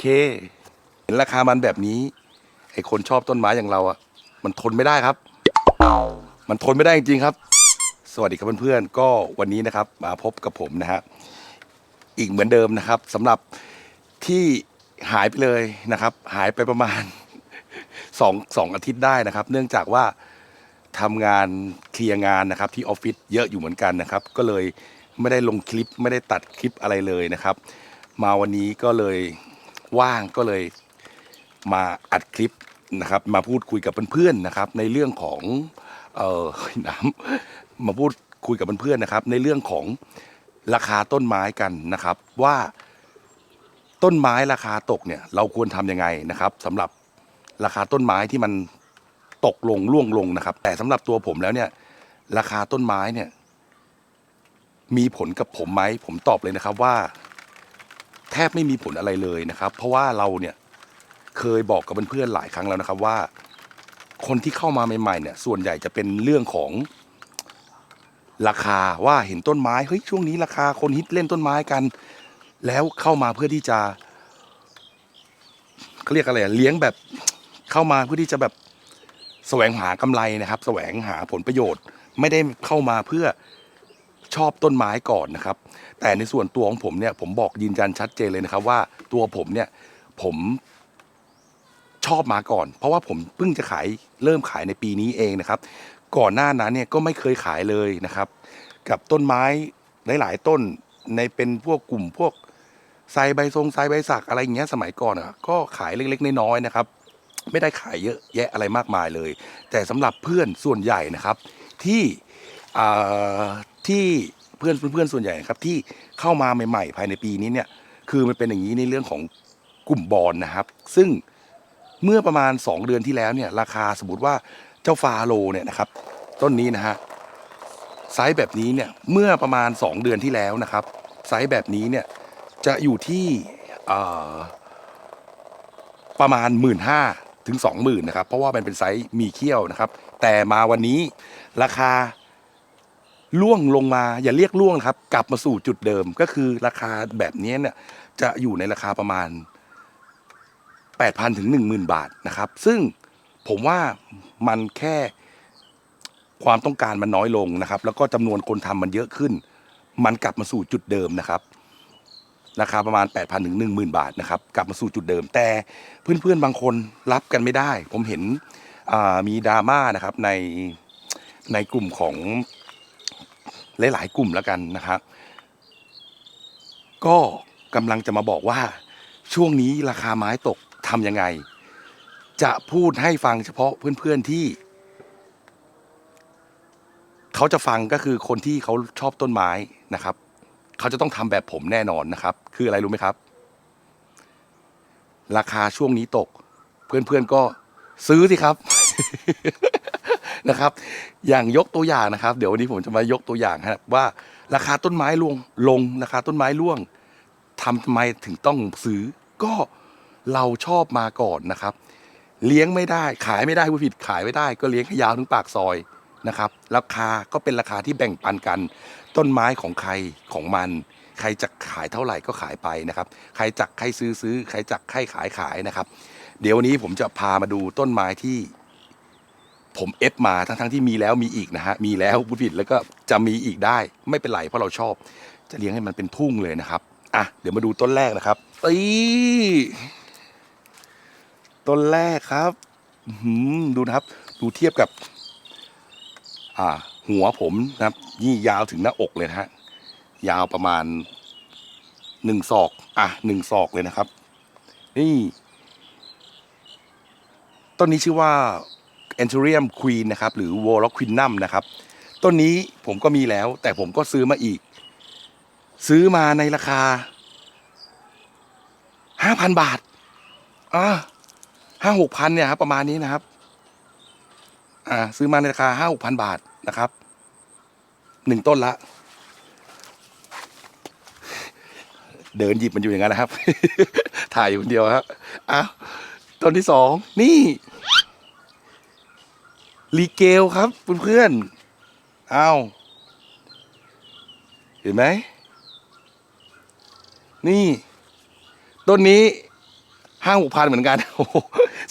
เค เห็นราคามันแบบนี้ ไอคนชอบต้นไม้อย่างเราอะมันทนไม่ได้ครับ มันทนไม่ได้จริงๆครับ สวัสดีครับเพื่อนๆ ก็วันนี้นะครับ มาพบกับผมนะฮะ อีกเหมือนเดิมนะครับสำหรับที่หายไปเลยนะครับ หายไปประมาณ สองสองอาทิตย์ได้นะครับ เนื่องจากว่าทำงานเคลียร์งานนะครับ ที่ออฟฟิศเยอะอยู่เหมือนกันนะครับ ก็เลยไม่ได้ลงคลิปไม่ได้ตัดคลิปอะไรเลยนะครับ มาวันนี้ก็เลย ว่างก็เลยมาอัดคลิปนะครับมาพูดคุยกับเพื่อนๆนะครับ ในเรื่องของเออน้ำมาพูดคุยกับเพื่อนๆนะครับ ในเรื่องของราคาต้นไม้กันนะครับ ว่าต้นไม้ราคาตกเนี่ยเราควรทำยังไงนะครับสำหรับราคาต้นไม้ที่มันตกลงร่วงลงนะครับ แต่สำหรับตัวผมแล้วเนี่ย ราคาต้นไม้เนี่ย มีผลกับผมไหมผมตอบเลยนะครับว่า แทบไม่มีผลอะไรเลยนะครับ เพราะว่าเราเนี่ยเคยบอกกับเพื่อนๆหลายครั้งแล้วนะครับว่า คนที่เข้ามาใหม่ๆเนี่ยส่วนใหญ่จะเป็นเรื่องของราคาว่าเห็นต้นไม้เฮ้ยช่วงนี้ราคาคนฮิตเล่นต้นไม้กัน แล้วเข้ามาเพื่อที่จะเขาเรียกอะไรเลี้ยงแบบเข้ามาเพื่อที่จะแบบแสวงหากำไรนะครับ แสวงหาผลประโยชน์ ไม่ได้เข้ามาเพื่อ ชอบต้นไม้ก่อนนะครับ แต่ในส่วนตัวของผมเนี่ยผมบอกยืนยันชัดเจนเลยนะครับ ว่าตัวผมเนี่ยผมชอบมาก่อน เพราะว่าผมเพิ่งจะขายเริ่มขายในปีนี้เองนะครับ ก่อนหน้านั้นเนี่ยก็ไม่เคยขายเลยนะครับ กับต้นไม้หลาย ๆ ต้นในเป็นพวกกลุ่มพวกไซใบทรงไซใบสักอะไรอย่างเงี้ยสมัยก่อนอะก็ขายเล็กๆน้อยๆนะครับ ไม่ได้ขายเยอะแยะอะไรมากมายเลย แต่สำหรับเพื่อนส่วนใหญ่นะครับ ที่อ่า ที่เพื่อนเพื่อนๆส่วนใหญ่ครับที่เข้ามาใหม่ๆ ภายในปีนี้เนี่ยคือมันเป็นอย่างนี้ในเรื่องของกลุ่มบอลนะครับ ซึ่งเมื่อประมาณ 2 เดือนที่แล้วเนี่ยราคาสมมติว่าเจ้าฟาโลเนี่ยนะครับ ต้นนี้นะฮะไซส์แบบนี้เนี่ยเมื่อประมาณ 2 เดือนที่แล้วนะครับ ไซส์แบบนี้เนี่ยจะอยู่ที่ประมาณ 1 5ื่นถึง20,000นะครับเพราะว่ามันเป็นไซส์มีเขี้ยวนะครับ แต่มาวันนี้ราคา ล่วงลงมาอย่าเรียกล่วงนะครับ กลับมาสู่จุดเดิมก็คือราคาแบบนี้เนี่ยจะอยู่ในราคาประมาณ 8,000ถึง10,000 บาทนะครับ ซึ่งผมว่ามันแค่ความต้องการมันน้อยลงนะครับ แล้วก็จำนวนคนทำมันเยอะขึ้น มันกลับมาสู่จุดเดิมนะครับราคาประมาณ 8,000ถึง10,000 บาทนะครับกลับมาสู่จุดเดิม แต่เพื่อนๆบางคนรับกันไม่ได้ ผมเห็นมีดราม่านะครับในในกลุ่มของ หลาย ๆ กลุ่มแล้วกันนะครับ ก็กำลังจะมาบอกว่าช่วงนี้ราคาไม้ตกทำยังไง จะพูดให้ฟังเฉพาะเพื่อน ๆ ที่ เขาจะฟังก็คือคนที่เขาชอบต้นไม้นะครับ เขาจะต้องทำแบบผมแน่นอนนะครับ คืออะไรรู้ไหมครับ ราคาช่วงนี้ตก เพื่อน ๆ ก็ซื้อสิครับ นะครับ อย่างยกตัวอย่างนะครับ เดี๋ยววันนี้ผมจะมายกตัวอย่างครับว่าราคาต้นไม้ลงลงราคาต้นไม้ร่วงทำทำไมถึงต้องซื้อ ก็เราชอบมาก่อนนะครับ เลี้ยงไม่ได้ขายไม่ได้ผู้ผิดขายไม่ได้ ก็เลี้ยงให้ยาวถึงปากซอยนะครับราคาก็เป็นราคาที่แบ่งปันกัน ต้นไม้ของใครของมัน ใครจะขายเท่าไหร่ก็ขายไปนะครับ ใครจักใครซื้อซื้อ ใครจักใครขายขายนะครับ เดี๋ยววันนี้ผมจะพามาดูต้นไม้ที่ ผมเอฟมาทั้งๆที่มีแล้วมีอีกนะฮะมีแล้วผู้ผิดแล้วก็จะมีอีกได้ไม่เป็นไรเพราะเราชอบ จะเลี้ยงให้มันเป็นทุ่งเลยนะครับอะเดี๋ยวมาดูต้นแรกนะครับตีต้นแรกครับหือดูนะครับ ดูเทียบกับ อ่า หัวผมนะครับนี่ยาวถึงหน้าอกเลยนะฮะยาวประมาณหนึ่งศอก อะหนึ่งศอกเลยนะครับ นี่ ต้นนี้ชื่อว่า e n t u r i u m Queen นะครับหรือ w o l o q u i n u m นะครับต้นนี้ผมก็มีแล้ว แต่ผมก็ซื้อมาอีก ซื้อมาในราคาห้าพันบาทอ่าห้าหกพันเนี่ยครับประมาณนี้นะครับ อ่า ซื้อมาในราคาห้าหกพันบาทนะครับหนึ่งต้นละ เดินหยิบมันอยู่อย่างนั้นนะครับ ถ่ายอยู่คนเดียวครับอ้าวต้นที่สองนี่ ลีเกลครับเพื่อนๆอ้าวเห็นไหม นี่ ต้นนี้ห้าหกพันเหมือนกันโอ้โห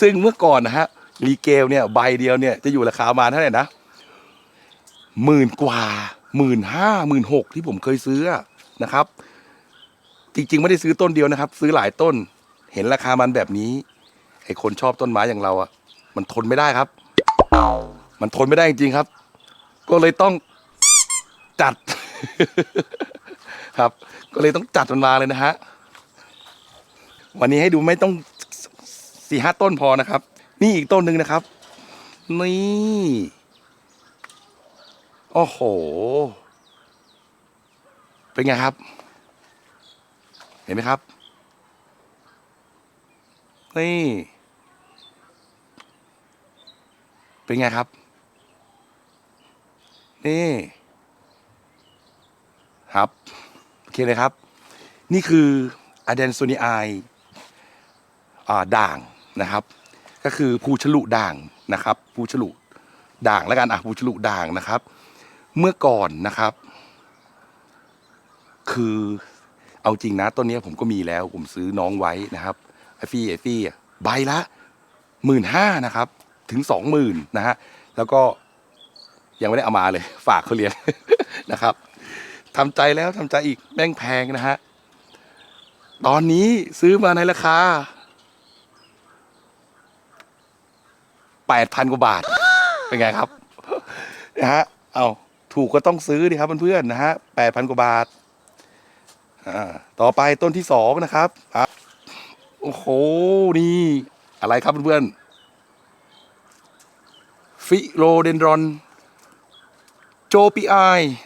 ซึ่งเมื่อก่อนนะฮะรีเกลเนี่ยใบเดียวเนี่ยจะอยู่ราคามาเท่าไหร่นะหมื่นกว่าหมื่นห้าหมื่นหกที่ผมเคยซื้อนะครับ จริง ๆ ไม่ได้ซื้อต้นเดียวนะครับ ซื้อหลายต้น เห็นราคามันแบบนี้ไอ้คนชอบต้นไม้อย่างเราอะ มันทนไม่ได้ครับ มันทนไม่ได้จริงครับ ก็เลยต้องจัด ครับ ก็เลยต้องจัดมันมาเลยนะฮะวันนี้ให้ดูไม่ต้องสี่ห้าต้นพอนะครับ นี่อีกต้นหนึ่งนะครับ นี่โอ้โห เป็นไงครับ เห็นไหมครับ นี่ เป็นไงครับ นี่ ครับ โอเคเลยครับ นี่คืออะเดนโซนีไอด่างนะครับ ก็คือภูฉลุด่างนะครับภูฉลุด่างแล้วกันอะภูฉลุด่างนะครับ เมื่อก่อนนะครับ คือเอาจริงนะต้นนี้ผมก็มีแล้ว ผมซื้อน้องไว้นะครับไอฟี่ไอฟี่ใบละหมื่นห้านะครับ ถึงสองหมื่นนะฮะแล้วก็ยังไม่ได้เอามาเลย ฝากเขาเลี้ยง นะครับทำใจแล้วทำใจอีกแม่งแพงนะฮะตอนนี้ซื้อมาในราคาแปดพันกว่าบาท เป็นไงครับนะฮะเอาถูกก็ต้องซื้อดิครับเพื่อนๆนะฮะแปดพันกว่าบาทต่อไปต้นที่สองนะครับ โอ้โห นี่ อะไรครับเพื่อนๆ ฟิโลเดนดรอน โจปีไอ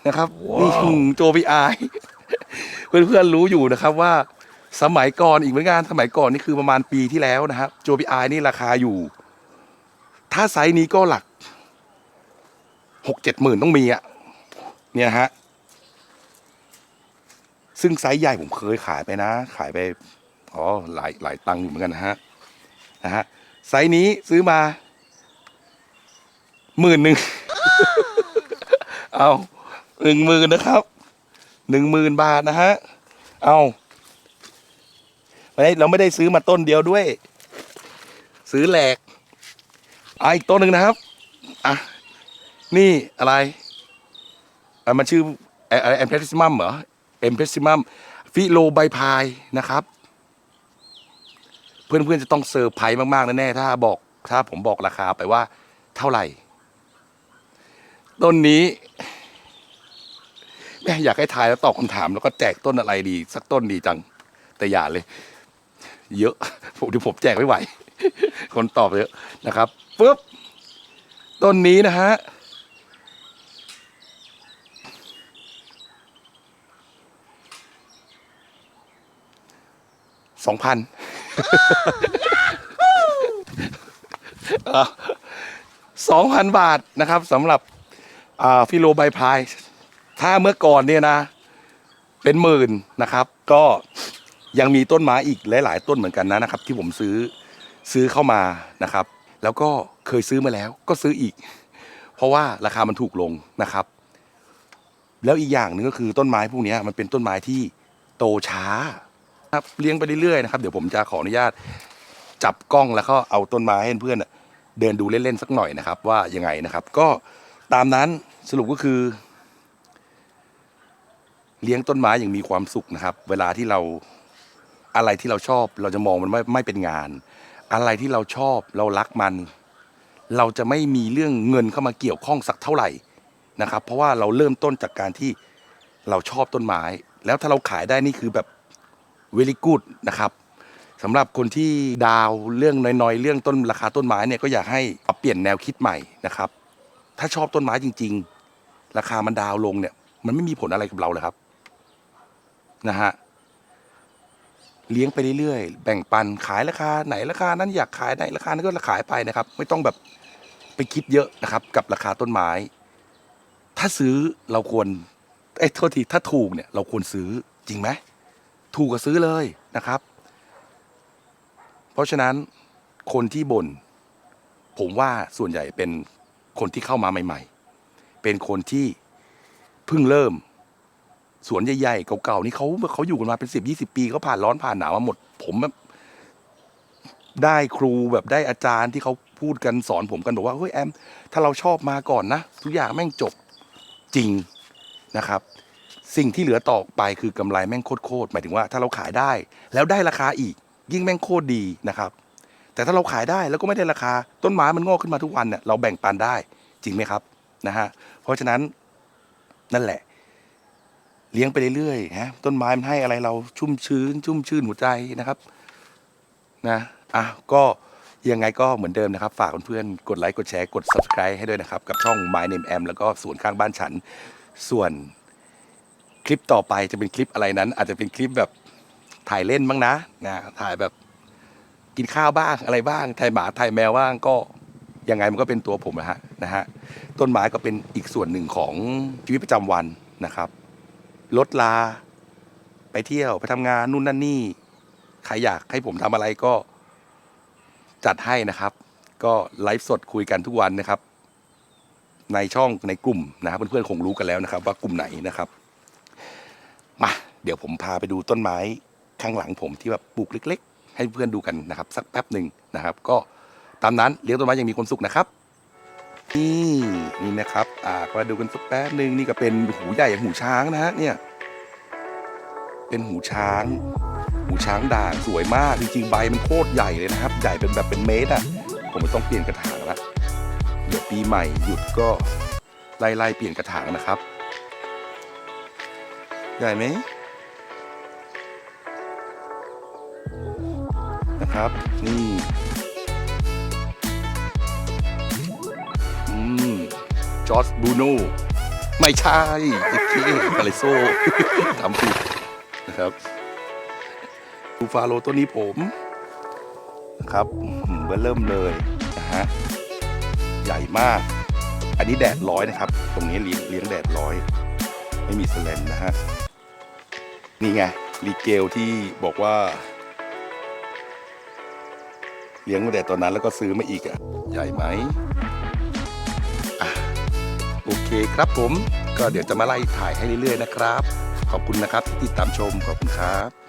นะครับนี่หืมโจปีไอเพื่อนๆรู้อยู่นะครับว่าสมัยก่อนอีกเหมือนกันสมัยก่อนนี่คือประมาณปีที่แล้วนะครับโจปีไอนี่ราคาอยู่ ถ้าไซส์นี้ก็หลักหกเจ็ดหมื่นต้องมีอะเนี่ยฮะซึ่งไซส์ใหญ่ผมเคยขายไปนะ ขายไปอ๋อหลายหลายตังค์อยู่เหมือนกันนะฮะนะฮะไซส์นี้ซื้อมา หมื่นหนึ่งเอาหนึ่งหมื่นนะครับหนึ่งหมื่นบาทนะฮะเอาไม่ได้เราไม่ได้ซื้อมาต้นเดียวด้วย ซื้อแหลกอะอีกต้นหนึ่งนะครับอะนี่อะไรอะมันชื่ออะไรแอมเพรสซิมัมเหรอเอมเพรสซิมัมฟิโลไบพายนะครับ เพื่อนๆจะต้องเซอร์ไพรส์มากๆแน่ๆถ้าบอกถ้าผมบอกราคาไปว่าเท่าไหร่ ต้นนี้แม่อยากให้ทายแล้วตอบคำถาม แล้วก็แจกต้นอะไรดี สักต้นดีจัง แต่อย่าเลย เยอะผมที่ผมแจกไม่ไหว คนตอบเยอะนะครับปุ๊บต้นนี้นะฮะสองพันสองพันบาทนะครับสำหรับ ฟิโลไบพาย ถ้าเมื่อก่อนเนี่ยนะ เป็นหมื่นนะครับ ก็ยังมีต้นไม้อีกหลาย ๆ ต้นเหมือนกันนะนะครับ ที่ผมซื้อซื้อเข้ามานะครับ แล้วก็เคยซื้อมาแล้วก็ซื้ออีก เพราะว่าราคามันถูกลงนะครับ แล้วอีกอย่างหนึ่งก็คือต้นไม้พวกนี้มันเป็นต้นไม้ที่โตช้าครับเลี้ยงไปเรื่อยๆนะครับ เดี๋ยวผมจะขออนุญาตจับกล้องแล้วก็เอาต้นไม้ให้เพื่อนเดินดูเล่นๆสักหน่อยนะครับ ว่ายังไงนะครับ ก็ ตามนั้นสรุปก็คือ เลี้ยงต้นไม้อย่างมีความสุขนะครับ เวลาที่เราอะไรที่เราชอบ เราจะมองมันไม่ไม่เป็นงาน อะไรที่เราชอบเรารักมัน เราจะไม่มีเรื่องเงินเข้ามาเกี่ยวข้องสักเท่าไหร่นะครับ เพราะว่าเราเริ่มต้นจากการที่เราชอบต้นไม้ แล้วถ้าเราขายได้นี่คือแบบ very good นะครับสำหรับคนที่ดาวเรื่องน้อยๆ เรื่องต้นราคาต้นไม้เนี่ยก็อยากให้ปรับเปลี่ยนแนวคิดใหม่นะครับ ถ้าชอบต้นไม้จริง ๆ ราคามันดาวลงเนี่ย มันไม่มีผลอะไรกับเราเลยครับนะฮะเลี้ยงไปเรื่อยๆ แบ่งปันขายราคาไหนราคานั้นอยากขายไหนราคานั้นก็ขายไปนะครับ ไม่ต้องแบบไปคิดเยอะนะครับ กับราคาต้นไม้ ถ้าซื้อเราควรไอ้โทษทีถ้าถูกเนี่ย เราควรซื้อจริงไหมถูกก็ซื้อเลยนะครับ เพราะฉะนั้นคนที่บน่นผมว่าส่วนใหญ่เป็น คนที่เข้ามาใหม่ ๆ เป็นคนที่เพิ่งเริ่ม สวนใหญ่ๆเก่าๆนี่เขาเขาอยู่กันมาเป็นสิบยี่สิบปีเขาผ่านร้อนผ่านหนาวมาหมด ผมแบบได้ครูแบบได้อาจารย์ที่เขาพูดกันสอนผมกันบอกว่าเฮ้ยแอม ถ้าเราชอบมาก่อนนะทุกอย่างแม่งจบจริงนะครับ สิ่งที่เหลือต่อไปคือกำไรแม่งโคตรๆหมายถึงว่าถ้าเราขายได้ แล้วได้ราคาอีกยิ่งแม่งโคตรดีนะครับ แต่ถ้าเราขายได้แล้วก็ไม่ได้ราคา ต้นไม้มันงอกขึ้นมาทุกวันเนี่ยเราแบ่งปันได้จริงไหมครับนะฮะเพราะฉะนั้นนั่นแหละ เลี้ยงไปเรื่อยๆฮะต้นไม้มันให้อะไรเราชุ่มชื้น ชุ่มชื่นหัวใจนะครับนะอะก็ยังไงก็เหมือนเดิมนะครับ ฝากเพื่อนๆกดไลค์กดแชร์กด subscribe ให้ด้วยนะครับ กับช่อง My Name Am แล้วก็สวนข้างบ้านฉัน ส่วนคลิปต่อไปจะเป็นคลิปอะไรนั้น อาจจะเป็นคลิปแบบถ่ายเล่นบ้างนะนะถ่ายแบบ กินข้าวบ้างอะไรบ้างถ่ายหมาถ่ายแมวบ้างก็ยังไงมันก็เป็นตัวผมนะฮะนะฮะต้นไม้ก็เป็นอีกส่วนหนึ่งของชีวิตประจำวันนะครับลดลา ไปเที่ยวไปทำงานนู่นนั่นนี่ใครอยากให้ผมทำอะไรก็จัดให้นะครับ ก็ไลฟ์สดคุยกันทุกวันนะครับ ในช่องในกลุ่มนะครับเพื่อนๆคงรู้กันแล้วนะครับ ว่ากลุ่มไหนนะครับมาเดี๋ยวผมพาไปดูต้นไม้ข้างหลังผมที่แบบปลูกเล็ก ให้เพื่อนดูกันนะครับ สักแป๊บหนึ่งนะครับ ก็ตามนั้นเลี้ยงต้นไม้อยังมีความสุขนะครับนี่นี่นะครับ อ่าก็มาดูกันสักแป๊บหนึ่งนี่ก็เป็นหูใหญ่อย่างหูช้างนะฮะเนี่ยเป็นหูช้าง หูช้างด่างสวยมากจริงๆใบมันโคตรใหญ่เลยนะครับ ใหญ่เป็นแบบเป็นเมตรอะผมต้องเปลี่ยนกระถางละเดี๋ยวปีใหม่หยุดก็ไล่ๆเปลี่ยนกระถางนะครับ ใหญ่ไหม นะครับ นี่อืมจอร์จบูโนไม่ใช่โอเคคาเลโซทำผิดนะครับบูฟาโลตัวนี้ผมนะครับอื้อหือเบอร์เริ่มเลยนะฮะใหญ่มาก อันนี้แดดร้อยนะครับ ตรงนี้เลี้ยงเลี้ยงแดดร้อย ไม่มีสแลนนะฮะนี่ไงรีเกลที่บอกว่า ลี้ยงมาแต่ตอนนั้นแล้วก็ซื้อมาอีกอะ ใหญ่ไหมอโอเคครับผม ก็เดี๋ยวจะมาไล่ถ่ายให้เรื่อยๆนะครับ ขอบคุณนะครับที่ติดตามชมขอบคุณครับ